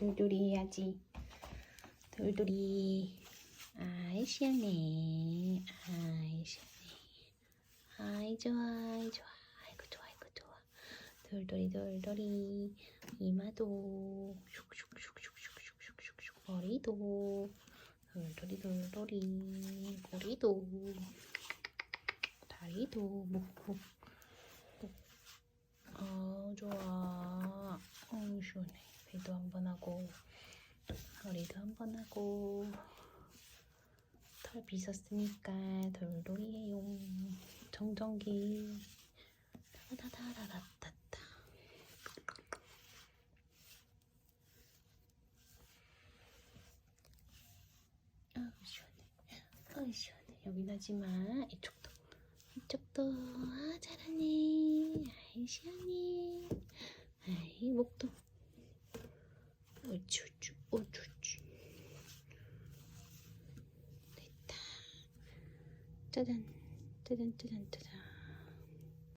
돌돌이 해야지. 돌돌이. 아이 시원해. 아이 시원해. 아이 좋아, 아이 좋아. 아이고 좋아, 아이고 좋아. 돌돌이 돌돌이. 이마도 슉슉슉슉슉슉슉슉 머리도 돌돌이 돌돌이 꼬리도 다리도 목목 어 좋아 어 시원해 배도 한번 하고 머리도 한번 하고. 털 빗었으니까 돌돌이에요. 정전기. 다다다다다다 아 시원해. 아 시원해. 여긴 하지마 이쪽도. 이쪽도. 아 잘하네. 아이 시원해. 아이 목도 어쭈쭈 어쭈쭈 됐다. 짜잔 짜잔 짜잔 짜잔